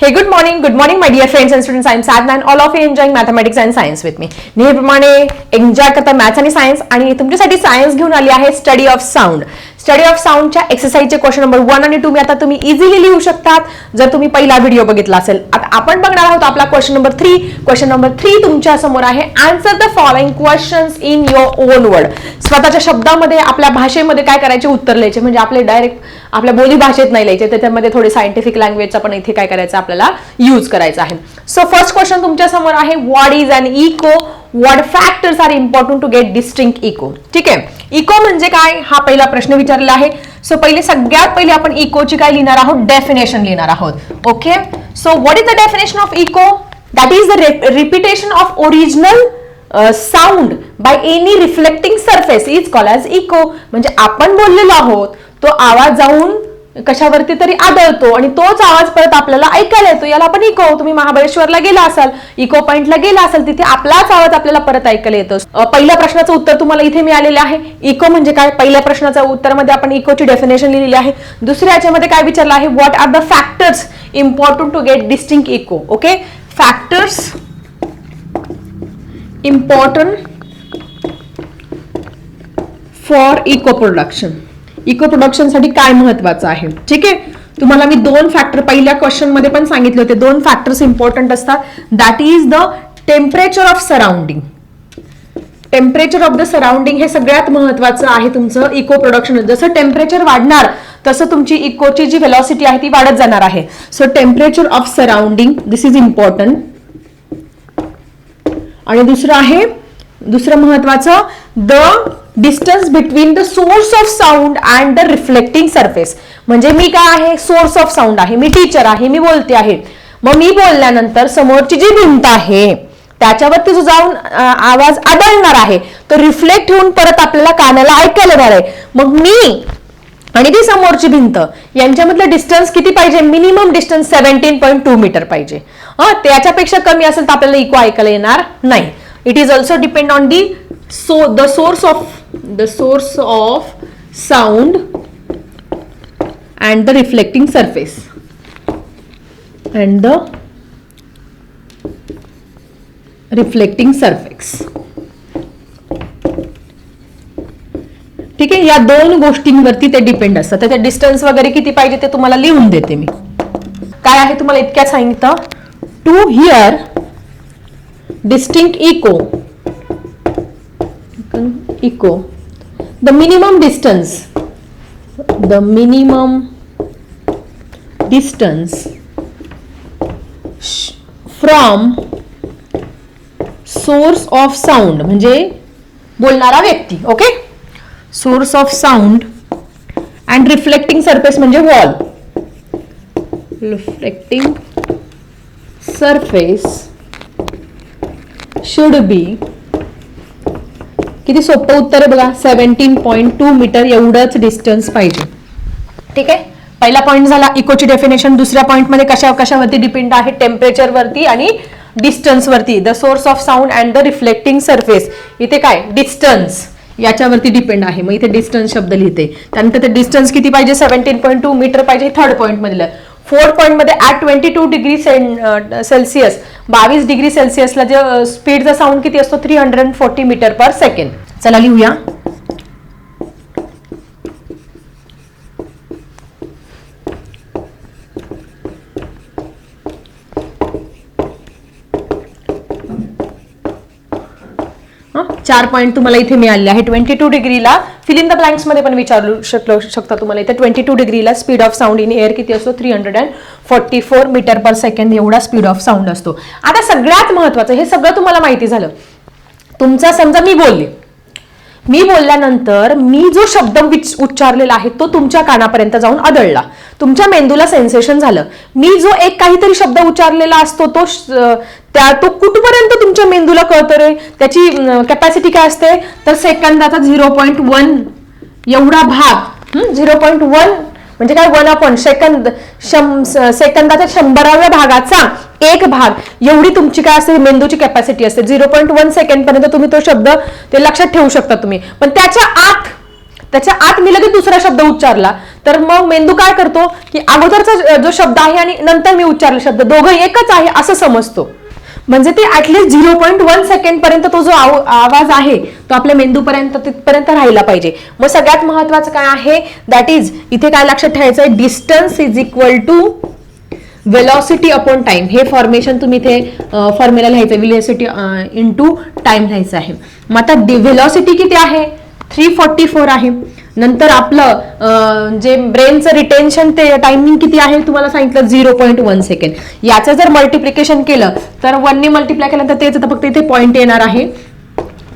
Hey good morning good morning my dear friends and student I am sad man all of you enjoying mathematics and science with me नेहमीप्रमाणे enjoy करता maths आणि science आणि तुमच्यासाठी science घेऊन आली आहे study of sound study of साऊंडच्या एक्सरसाइजचे question number one आणि टू मी आता तुम्ही इझिली लिहू शकतात. जर तुम्ही पहिला व्हिडिओ बघितला असेल. आता आपण बघणार आहोत आपला question number three question number three तुमच्यासमोर आहे. Answer the following questions in your own word स्वतःच्या शब्दामध्ये आपल्या भाषेमध्ये काय करायचे? उत्तर लिहायचे. म्हणजे आपले डायरेक्ट आपल्या बोली भाषेत नाही लिहायचे. त्याच्यामध्ये थोडे सायंटिफिक लँग्वेजचा पण इथे काय करायचं? आपल्याला यूज करायचा आहे. सो फर्स्ट क्वेश्चन तुमच्यासमोर आहे. What is an echo what factors are important to get distinct echo ठीक आहे? इको म्हणजे काय? हा पहिला प्रश्न विचारलेला आहे. सो पहिले सगळ्यात पहिले आपण इकोची काय लिहिणार आहोत? डेफिनेशन लिहिणार आहोत. Okay so what is the definition of echo that is the repetition of original sound by any reflecting surface is call as echo म्हणजे आपण बोललेलो आहोत तो आवाज जाऊन कशावरती तरी आदळतो आणि तोच आवाज परत आपल्याला ऐकायला येतो. याला आपण इको तुम्ही महाबळेश्वरला गेला असाल इको पॉइंटला गेला असाल तिथे आपलाच आवाज आपल्याला परत ऐकायला येतो. पहिल्या प्रश्नाचं उत्तर तुम्हाला इथे मिळालेलं आहे. इको म्हणजे काय? पहिल्या प्रश्नाच्या उत्तरामध्ये आपण इकोची डेफिनेशन लिहिलेली आहे. दुसऱ्या याच्यामध्ये काय विचारलं आहे? What are the factors important to get distinct echo okay factors important for echo production echo प्रोडक्शनसाठी काय महत्वाचं आहे? ठीक आहे? तुम्हाला मी दोन फॅक्टर पहिल्या क्वेश्चनमध्ये पण सांगितले होते. दोन फॅक्टर्स इम्पॉर्टंट असतात. That is the temperature of surrounding temperature of the surrounding हे सगळ्यात महत्वाचं आहे तुमचं इको प्रोडक्शन जसं टेम्परेचर वाढणार तसं तुमची इकोची जी व्हेलॉसिटी आहे ती वाढत जाणार आहे. So temperature of surrounding this is important आणि दुसरं आहे दुसरं महत्वाचं the distance between the source of sound and the reflecting surface म्हणजे मी काय आहे? सोर्स ऑफ साऊंड आहे. मी टीचर आहे. मी बोलते आहे. मग मी बोलल्यानंतर समोरची जी भिंत आहे त्याच्यावरती जो जाऊन आवाज आदळणार आहे. तो रिफ्लेक्ट होऊन परत आपल्याला कानाला ऐकायला येणार आहे. मग मी आणि ती समोरची भिंत यांच्यामधलं डिस्टन्स किती पाहिजे? Minimum distance seventeen point two metre पाहिजे. हा? त्याच्यापेक्षा कमी असेल तर आपल्याला इको ऐकायला येणार नाही. It is also depend on the so the source of the source of sound and the reflecting surface and the reflecting surface ठीक आहे? या दोन गोष्टींवरती ते डिपेंड असतात त्याचे डिस्टन्स वगैरे किती पाहिजे ते तुम्हाला लिहून देते मी. काय आहे तुम्हाला इतक्या सांगितलं? To hear distinct echo echo the minimum distance the minimum distance from source of sound म्हणजे बोलणारा व्यक्ती okay source of sound and reflecting surface म्हणजे wall reflecting surface should be किती सोपं उत्तर आहे बघा? सेव्हन्टीन पॉईंट टू मीटर एवढंच डिस्टन्स पाहिजे. ठीक आहे? पहिला पॉईंट झाला इकोची डेफिनेशन दुसऱ्या पॉईंटमध्ये कशा कशावरती डिपेंड आहे? टेम्परेचर वरती आणि डिस्टन्स वरती. The source of sound and the reflecting surface इथे काय? डिस्टन्स याच्यावरती डिपेंड आहे. मग इथे डिस्टन्स शब्द लिहिते. त्यानंतर ते डिस्टन्स किती पाहिजे? सेव्हन्टीन पॉईंट टू मीटर पाहिजे. थर्ड पॉईंट मधलं. फोर पॉईंटमध्ये at twenty two degree Celsius बावीस डिग्री सेल्सिअसला जे स्पीडचा साऊंड किती असतो? Three hundred forty metre per second चला लिहूया हं? चार पॉईंट तुम्हाला इथे मिळाले आहे. ट्वेंटी टू डिग्रीला फिल इन द ब्लँक्समध्ये पण विचारू शकलो शकता तुम्हाला. इथे twenty two डिग्रीला speed of sound in air किती असतो? Three hundred and forty four metre per second एवढा स्पीड ऑफ साऊंड असतो. आता सगळ्यात महत्वाचं हे सगळं तुम्हाला माहिती झालं. तुमचा समजा मी बोलले मी बोलल्यानंतर मी जो शब्द विच- उच्चारलेला आहे तो तुमच्या कानापर्यंत जाऊन आदळला. तुमच्या मेंदूला सेन्सेशन झालं. मी जो एक काहीतरी शब्द उच्चारलेला असतो तो त्या तो कुठपर्यंत तुमच्या मेंदूला कळतो रे? त्याची कॅपॅसिटी काय असते? तर सेकंदाचा झिरो पॉईंट वन एवढा भाग झिरो पॉईंट वन म्हणजे काय वन अपॉन सेकंद शं सेकंदाच्या शंभराव्या भागाचा एक भाग. एवढी तुमची काय असते मेंदूची कॅपॅसिटी असते. झिरो पॉईंट वन सेकंड पर्यंत तुम्ही तो शब्द ते लक्षात ठेवू शकता तुम्ही. पण त्याच्या आत त्याच्या आत मी लगेच दुसरा शब्द उच्चारला. तर मग मेंदू काय करतो की अगोदरचा जो शब्द आहे आणि नंतर मी उच्चारला शब्द. दोघं एकच आहे असं समजतो. म्हणजे ते at least zero point one second पर्यंत तो जो आवाज आहे तो आपल्या मेंदूपर्यंत तिथपर्यंत राहिला पाहिजे. मग सगळ्यात महत्वाचं काय आहे? दॅट इज इथे काय लक्षात ठेवायचं आहे distance is equal to velocity upon time हे फॉर्मेशन तुम्ही इथे फॉर्म्युला लिहायचं वेलॉसिटी इंटू टाइम लिहायचं आहे. मग आता व्हेलॉसिटी किती आहे? थ्री फोर्टी फोर आहे. नंतर आपलं जे ब्रेनचं रिटेन्शन ते टायमिंग किती आहे तुम्हाला सांगितलं झिरो पॉईंट वन सेकंड याचं जर मल्टिप्लिकेशन केलं तर वनने मल्टिप्लाय केल्यानंतर तेच आता फक्त इथे पॉईंट येणार आहे.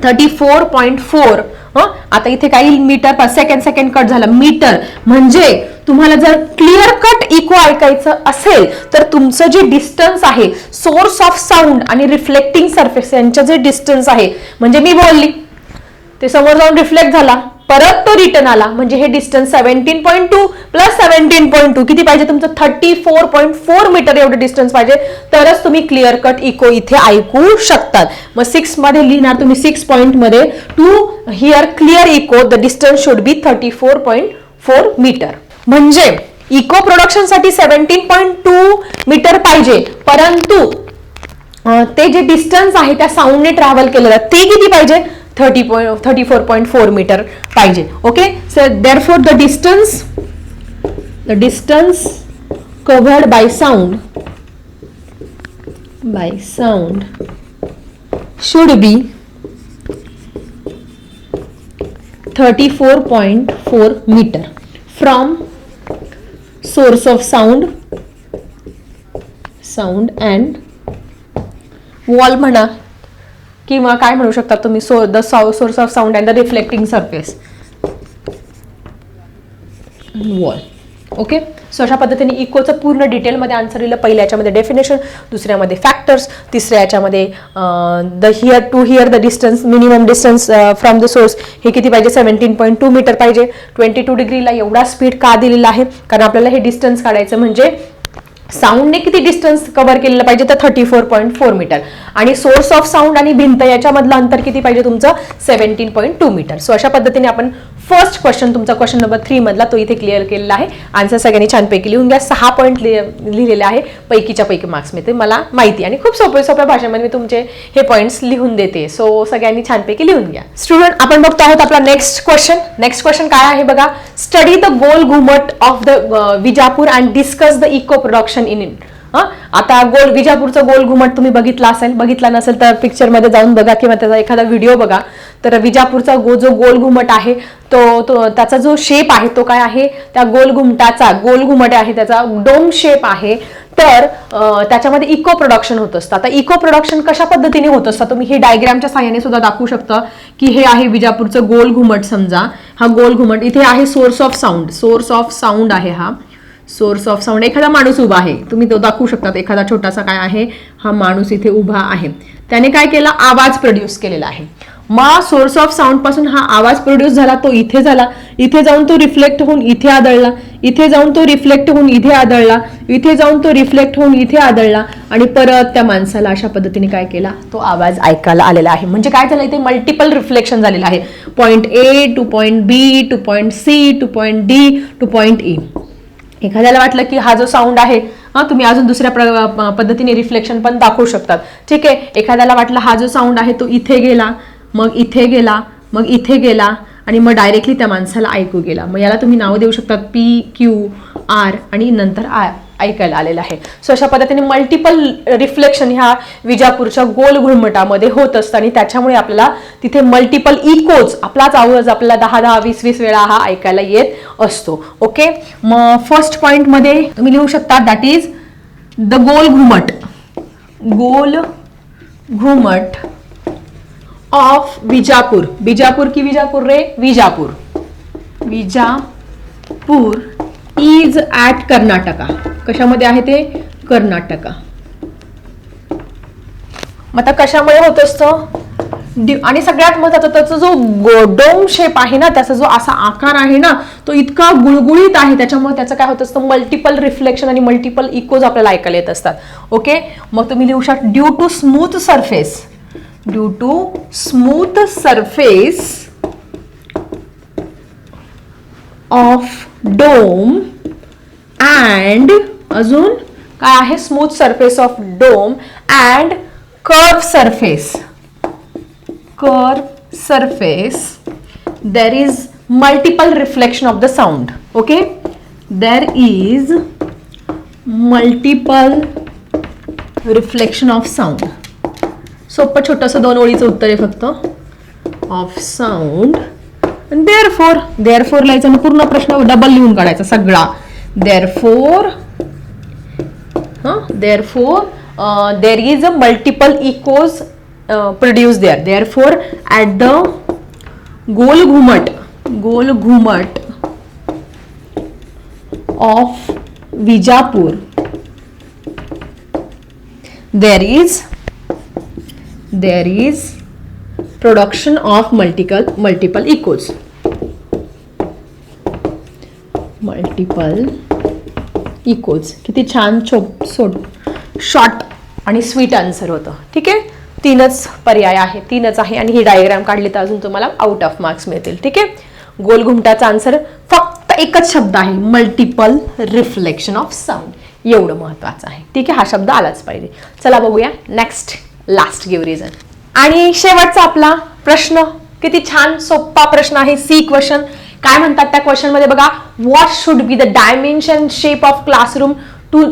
थर्टी फोर पॉईंट फोर आता इथे काही मीटर सेकंड सेकंड कट झालं. मीटर म्हणजे तुम्हाला जर क्लिअर कट इको ऐकायचं असेल तर तुमचं जे डिस्टन्स आहे सोर्स ऑफ साऊंड आणि रिफ्लेक्टिंग सरफेस यांचं जे डिस्टन्स आहे म्हणजे मी बोलली ते समोर जाऊन रिफ्लेक्ट झाला. परत तो रिटर्न आला. म्हणजे हे distance seventeen point two plus seventeen point two किती पाहिजे तुमचं? Thirty four point four metre एवढं डिस्टन्स पाहिजे. तरच तुम्ही क्लिअर कट इको इथे ऐकू शकतात. मग सिक्समध्ये लिहिणार तुम्ही सिक्स पॉईंटमध्ये. To hear clear echo the distance should be thirty four point four metre म्हणजे इको प्रोडक्शनसाठी सेव्हन्टीन पॉईंट टू मीटर पाहिजे. परंतु ते जे डिस्टन्स आहे त्या साऊंडने ट्रॅव्हल केलेलं ते किती पाहिजे? Thirty point thirty four point four metre पाहिजे okay so therefore the distance the distance covered by sound by sound should be thirty four point four metre from source of sound sound and wall म्हणा किंवा काय म्हणू शकता तुम्ही so the source of sound and the reflecting surface wall okay so अशा पद्धतीने इकोचं पूर्ण डिटेलमध्ये आन्सर दिलं पहिल्या याच्यामध्ये डेफिनेशन दुसऱ्यामध्ये फॅक्टर्स तिसऱ्या याच्यामध्ये the hear to hear the distance minimum distance from the source हे किती पाहिजे? सेव्हन्टीन पॉईंट टू मीटर पाहिजे. ट्वेंटी टू डिग्रीला एवढा स्पीड का दिलेला आहे? कारण आपल्याला हे डिस्टन्स काढायचं म्हणजे साऊंडने किती डिस्टन्स कव्हर केलेलं पाहिजे? तर thirty four point four metre आणि सोर्स ऑफ साऊंड आणि भिंत याच्यामधलं अंतर किती पाहिजे तुमचं? Seventeen point two metre so अशा पद्धतीने आपण फर्स्ट क्वेश्चन तुमचा क्वेश्चन नंबर थ्री मधला तो इथे क्लिअर केलेला आहे. आन्सर सगळ्यांनी छानपैकी लिहून घ्या. सहा पॉईंट लिहिलेले आहे. पैकीच्या पैकी मार्क्स मिळते मला माहिती आणि खूप सोप्या सोप्या भाषेमध्ये मी तुमचे हे पॉईंट्स लिहून देते. सो सगळ्यांनी छानपैकी लिहून घ्या. स्टुडंट आपण बघतो आहोत आपला नेक्स्ट क्वेश्चन नेक्स्ट क्वेश्चन काय आहे बघा? Study the Gol Ghumat of the Vijapur and discuss the echo production in it आता गोल विजापूरचं गोल घुमट तुम्ही बघितला असेल बघितला नसेल तर पिक्चरमध्ये जाऊन बघा किंवा त्याचा एखादा व्हिडिओ बघा. तर विजापूरचा गो जो गोल घुमट आहे तो तो त्याचा जो शेप आहे तो काय आहे? त्या गोल घुमटाचा गोल घुमट आहे त्याचा डोम शेप आहे. तर त्याच्यामध्ये इको प्रोडक्शन होत असतं. आता इको प्रोडक्शन कशा पद्धतीने होत असतं? तुम्ही हे डायग्रामच्या साह्याने सुद्धा दाखवू शकता की हे आहे विजापूरचं गोल घुमट समजा. हा गोल घुमट इथे आहे source of sound source of sound आहे हा. सोर्स ऑफ साऊंड एखादा माणूस उभा आहे. तुम्ही तो दाखवू शकतात एखादा छोटासा काय आहे. हा माणूस इथे उभा आहे. त्याने काय केला? आवाज प्रोड्यूस केलेला आहे. मग सोर्स ऑफ साऊंडपासून हा आवाज प्रोड्यूस झाला तो इथे झाला. इथे जाऊन तो रिफ्लेक्ट होऊन इथे आदळला. इथे जाऊन तो रिफ्लेक्ट होऊन इथे आदळला. इथे जाऊन तो रिफ्लेक्ट होऊन इथे आदळला. आणि परत त्या माणसाला अशा पद्धतीने काय केला? तो आवाज ऐकायला आलेला आहे. म्हणजे काय झालं? इथे मल्टिपल रिफ्लेक्शन झालेलं आहे. Point A to point B to point C to point D to point E एखाद्याला वाटलं की हा जो साऊंड आहे तुम्ही अजून दुसऱ्या प्र- प- पद्धतीने रिफ्लेक्शन पण दाखवू शकतात. ठीक आहे? एखाद्याला वाटलं हा जो साऊंड आहे तो इथे गेला मग इथे गेला मग इथे गेला आणि मग डायरेक्टली त्या माणसाला ऐकू गेला. मग याला तुम्ही नावं देऊ शकतात पी क्यू आर आणि नंतर आय ऐकायला आलेलं आहे. सो अशा पद्धतीने मल्टिपल रिफ्लेक्शन ह्या विजापूरच्या गोल घुमटामध्ये होत असतं आणि त्याच्यामुळे आपल्याला तिथे मल्टिपल इकोज आपलाच आवाज आपल्याला दहा दहा वीस वीस वेळा हा ऐकायला येत असतो. ओके मग फर्स्ट पॉइंटमध्ये तुम्ही लिहू शकता दॅट इज द गोल घुमट. गोल घुमट ऑफ विजापूर. बिजापूर की विजापूर रे? विजापूर. विजापूर इज ॲट कर्नाटका कशामध्ये आहे ते? कर्नाटका. मग आता कशामुळे होत असतं? आणि सगळ्यात महत्वाचं त्याचा जो गोडोम शेप आहे ना त्याचा जो असा आकार आहे ना तो इतका गुळगुळीत आहे. त्याच्यामुळे त्याचं काय होत असतं? मल्टिपल रिफ्लेक्शन आणि मल्टिपल इकोज आपल्याला ऐकायला येत असतात. ओके मग तुम्ही लिहू शकता due to smooth surface due to smooth surface of dome and अजून काय आहे? Smooth surface of dome and curve surface. Curve surface there is multiple reflection of the sound okay there is multiple reflection of sound सोपं छोटंसं दोन ओळीचं उत्तर आहे फक्त. Of sound therefore therefore लिहायचं आणि पूर्ण प्रश्न डबल लिहून काढायचा सगळा. Therefore therefore there is a multiple echoes produce there therefore at the गोल घुमट गोल घुमट of Vijapur there is there is production of multiple multiple echoes. Multiple echoes. किती छान छोप सोट शॉर्ट आणि स्वीट आन्सर होतं. ठीक आहे? तीनच पर्याय आहे तीनच आहे आणि ही डायग्राम काढली तर अजून तुम्हाला आउट ऑफ मार्क्स मिळतील. ठीक आहे? गोल घुमटाचा आन्सर फक्त एकच शब्द आहे मल्टिपल रिफ्लेक्शन ऑफ साऊंड एवढं महत्वाचं आहे. ठीक आहे? हा शब्द आलाच पाहिजे. चला बघूया नेक्स्ट लास्ट गिव्ह रिझन आणि शेवटचा आपला प्रश्न किती छान सोप्पा प्रश्न आहे सी क्वेश्चन. काय म्हणतात त्या क्वेश्चनमध्ये बघा what should be the dimension shape of classroom to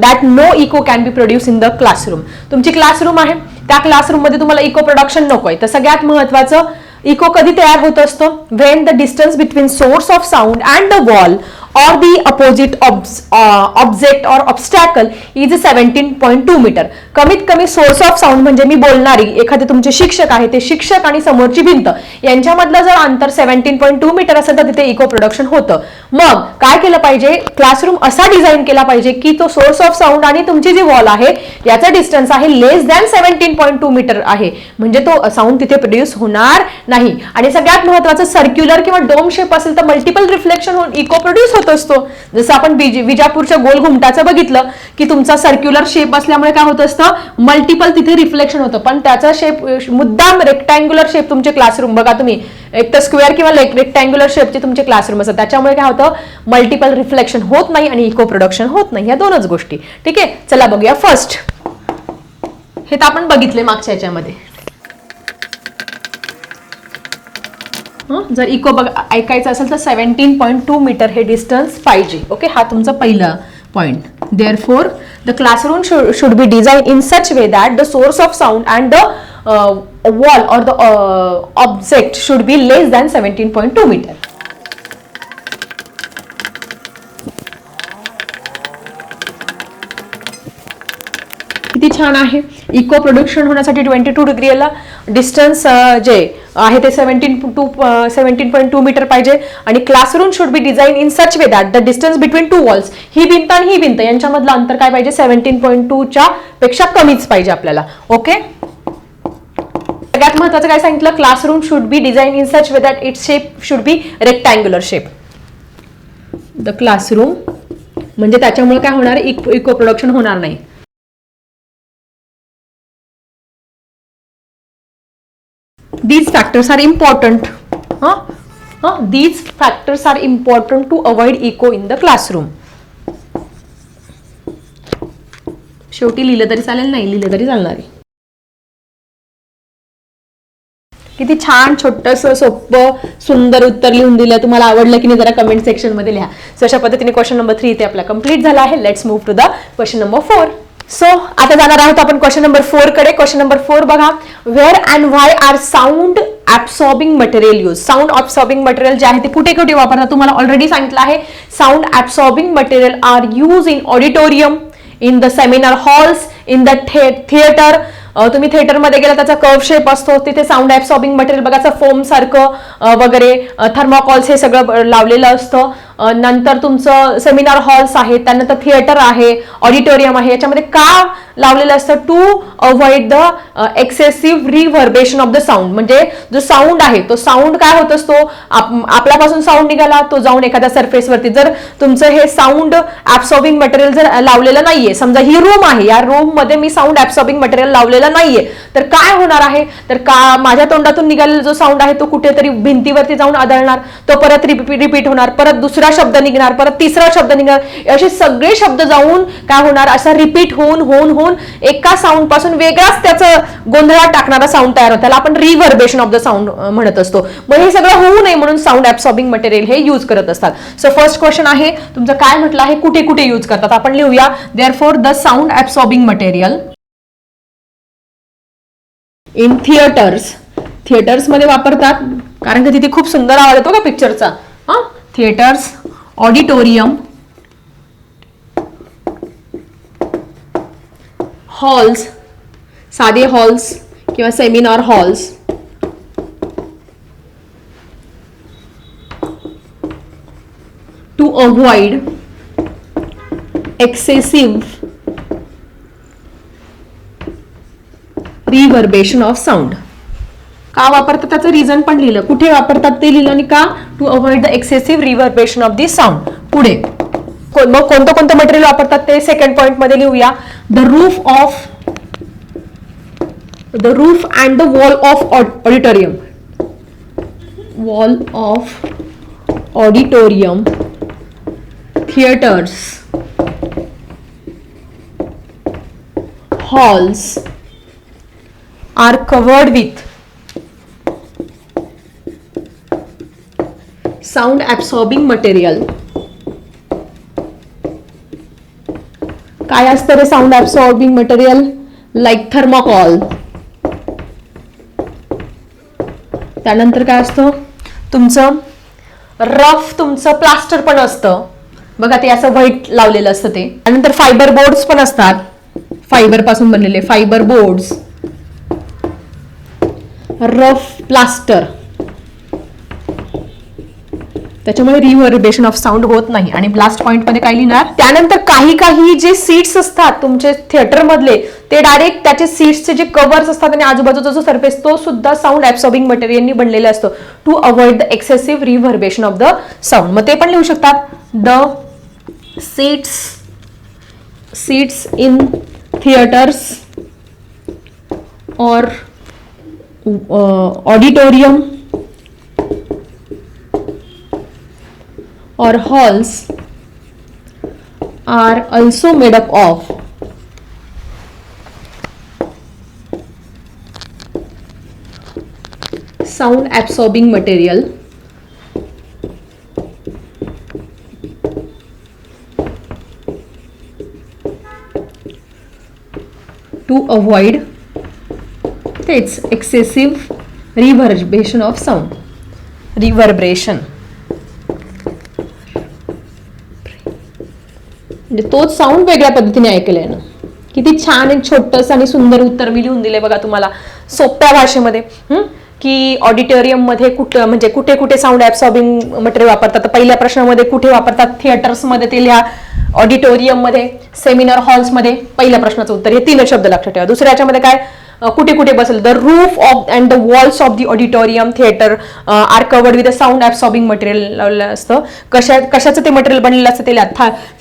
that no echo can be produce in the classroom तुमची क्लासरूम आहे त्या क्लासरूममध्ये तुम्हाला इको प्रोडक्शन नको आहे तर सगळ्यात महत्वाचं इको कधी तयार होत असतं? When the distance between source of sound and the wall or the opposite obs, uh, object or obstacle is 17.2 metre कमीत कमी सोर्स ऑफ साऊंड म्हणजे मी बोलणारी एखादे तुमचे शिक्षक आहे ते शिक्षक आणि समोरची भिंत यांच्यामधलं जर अंतर सेव्हन्टीन पॉईंट टू मीटर असेल तर तिथे इको प्रोडक्शन होतं. मग काय केलं पाहिजे? क्लासरूम असा डिझाईन केला पाहिजे की तो सोर्स ऑफ साऊंड आणि तुमची जी वॉल आहे याचा डिस्टन्स आहे less than seventeen point two metre आहे. म्हणजे तो साऊंड तिथे प्रोड्यूस होणार नाही. आणि सगळ्यात महत्वाचं सर्क्युलर किंवा डोम शेप असेल तर मल्टिपल रिफ्लेक्शन होऊन इको प्रोड्यूस होतं. असतो. जसं आपण विजापूरच्या गोल घुमटाचं बघितलं की तुमचा सर्क्युलर शेप असल्यामुळे काय होत असतं? मल्टिपल तिथे रिफ्लेक्शन होतं. पण त्याचा शेप मुद्दाम रेक्टँग्युलर शेप तुमचे क्लासरूम बघा तुम्ही. एक तर स्क्वेअर किंवा रेक्टँग्युलर शेपचे तुमचे क्लासरूम असतात. त्याच्यामुळे काय होतं? मल्टिपल रिफ्लेक्शन होत नाही आणि इको प्रोडक्शन होत नाही. या दोनच गोष्टी. ठीक आहे? चला बघूया फर्स्ट हे तर आपण बघितले मागच्या याच्यामध्ये हं? जर इको बघ ऐकायचं असेल तर सेव्हन्टीन पॉईंट टू मीटर हे डिस्टन्स पाहिजे ओके हा तुमचा पहिला point therefore the classroom should be design in such way that the source of sound and the wall or the object should be less than seventeen point two metre किती छान आहे. Echo production होण्यासाठी twenty two डिग्रीला distance जे आहे ते seventeen two seventeen point two metre पाहिजे. आणि classroom should be design in such way that the distance between two walls ही भिंत आणि ही भिंत यांच्यामधलं अंतर काय पाहिजे? सेव्हन्टीन पॉईंट टूच्या पेक्षा कमीच पाहिजे आपल्याला. ओके सगळ्यात महत्वाचं काय सांगितलं? Classroom should be design in such way that it shape should be rectangular shape the classroom म्हणजे त्याच्यामुळे काय होणार? इको इको प्रोडक्शन होणार नाही. Factors are important. Huh? Huh? these factors are important to avoid echo in the classroom. शेवटी लिहिलं तरी चालेल नाही लिहिलं तरी चालणार आहे. किती छान छोटस सोपं सुंदर उत्तर लिहून दिलं. तुम्हाला आवडलं की नाही जरा कमेंट सेक्शनमध्ये लिहा. सो अशा पद्धतीने क्वेश्चन नंबर थ्री इथे आपला कंप्लीट झाला आहे. Let's move to the question number four so आता जाणार आहोत आपण क्वेश्चन नंबर फोरकडे. क्वेश्चन नंबर फोर बघा. Where and why are sound absorbing material use sound absorbing material जे आहे ते कुठे कुठे वापरतात? तुम्हाला ऑलरेडी सांगितलं आहे. Sound absorbing material are use in auditorium in the seminar halls in the theatre तुम्ही थिएटरमध्ये गेला त्याचा कर्व शेप असतो. तिथे साऊंड ऍब्सॉर्बिंग मटेरियल बघायचं फोम सारखं वगैरे थर्मोकॉल्स हे सगळं लावलेलं असतं. नंतर तुमचं सेमिनार हॉल्स आहेत त्यानंतर थिएटर आहे ऑडिटोरियम आहे. याच्यामध्ये का लावलेलं असतं? To avoid the excessive reverberation of the sound म्हणजे जो साऊंड आहे तो साऊंड काय होत असतो? आप- आपल्यापासून साऊंड निघाला तो जाऊन एखाद्या सरफेसवरती जर तुमचं हे साऊंड ऍब्सॉर्बिंग मटेरियल जर लावलेलं नाहीये समजा ही रूम आहे या रूममध्ये मी साऊंड ऍब्सॉर्बिंग मटेरियल लावलेलं नाहीये तर काय होणार आहे? तर का माझ्या तोंडातून निघालेला जो साऊंड आहे तो कुठेतरी भिंतीवरती जाऊन आदळणार तो परत रिपीट होणार परत दुसरा शब्द निघणार परत तिसरा शब्द निघणार. असे सगळे शब्द जाऊन काय होणार? असा रिपीट होऊन होऊन होऊन एका साऊंडपासून वेगळाच त्याचं गोंधळात टाकणारा साऊंड तयार होतो. त्याला आपण रिव्हर्बेशन ऑफ द साऊंड म्हणत असतो. मग हे सगळं होऊ नये म्हणून साऊंड ऍब्सॉर्बिंग मटेरियल हे यूज करत असतात. सो फर्स्ट क्वेश्चन आहे तुमचं काय म्हटलं आहे? कुठे कुठे यूज करतात? आपण लिहूया. Therefore the sound absorbing material in theatres थिएटर्समध्ये वापरतात. कारण की तिथे खूप सुंदर आवाज येतो का पिक्चरचा हा? थिएटर्स ऑडिटोरियम हॉल्स साधे हॉल्स किंवा seminar halls. To avoid excessive reverberation of sound का वापरतात? त्याचं रिझन पण लिहिलं. कुठे वापरतात ते लिहिलं आणि का? To avoid the excessive reverberation of the sound पुढे. मग कोणतं कोणतं मटेरियल वापरतात ते? सेकंड पॉइंटमध्ये लिहूया. The roof of the roof and the wall of auditorium wall of auditorium theatres halls are covered with sound absorbing material. काय असतं रे sound absorbing material like thermocol त्यानंतर काय असतं? तुमचं रफ तुमचं प्लास्टर पण असतं. बघा ते असं व्हाईट लावलेलं असतं ते. त्यानंतर फायबर बोर्ड्स पण असतात. फायबरपासून बनलेले फायबर बोर्ड्स रफ प्लास्टर त्याच्यामुळे रिव्हर्बेशन ऑफ साऊंड होत नाही. आणि ब्लास्ट पॉईंटमध्ये काय लिहिणार? त्यानंतर काही काही जे सीट्स असतात तुमचे थिएटर मधले ते डायरेक्ट त्याचे सीट्सचे जे कव्हर्स असतात आणि आजूबाजूचा जो सरफेस तो सुद्धा साऊंड ऍब्सॉर्बिंग मटेरियलनी बनलेला असतो. To avoid the excessive reverberation of the sound मग ते पण लिहू शकतात. The seats seats in theatres or uh, or halls are also made up of. Sound absorbing material. To avoid its excessive reverberation of sound. Reverberation. म्हणजे तोच sound वेगळ्या पद्धतीने ऐकलाय ना. किती छान एक छोटस आणि सुंदर उत्तर मी लिहून दिले बघा तुम्हाला. सोप्या भाषेमध्ये की ऑडिटोरियममध्ये कुठं म्हणजे कुठे कुठे साऊंड ऍब्सॉर्बिंग मटेरियल वापरतात. पहिल्या प्रश्नामध्ये कुठे वापरतात? थिएटर्समध्ये ते लिहा. ऑडिटोरियममध्ये सेमिनार हॉल्समध्ये पहिल्या प्रश्नाचं उत्तर. हे तीन शब्द लक्षात ठेवा. दुसऱ्या याच्यामध्ये काय? कुठे कुठे बसेल. The roof of and the walls of the auditorium theatre are covered with a sound absorbing material लावलेलं असतं. कशा कशाचं ते मटेरियल बनलेलं असतं ते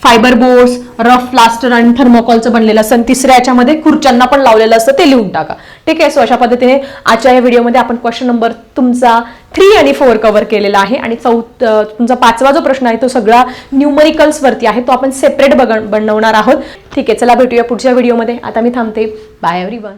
फायबर बोर्ड्स रफ प्लास्टर आणि थर्मोकॉलचं बनलेलं असतं. आणि तिसऱ्या याच्यामध्ये खुर्च्यांना पण लावलेलं असतं. ते लिहून टाका. ठीक आहे? सो अशा पद्धतीने आजच्या या व्हिडिओमध्ये आपण क्वेश्चन नंबर तुमचा थ्री आणि फोर कव्हर केलेला आहे. आणि चौ तुमचा पाचवा जो प्रश्न आहे तो सगळा न्यूमरिकल्सवरती आहे. तो आपण सेपरेट बघ बनवणार आहोत. ठीक आहे? चला भेटूया पुढच्या व्हिडिओमध्ये आता मी थांबते. Bye every one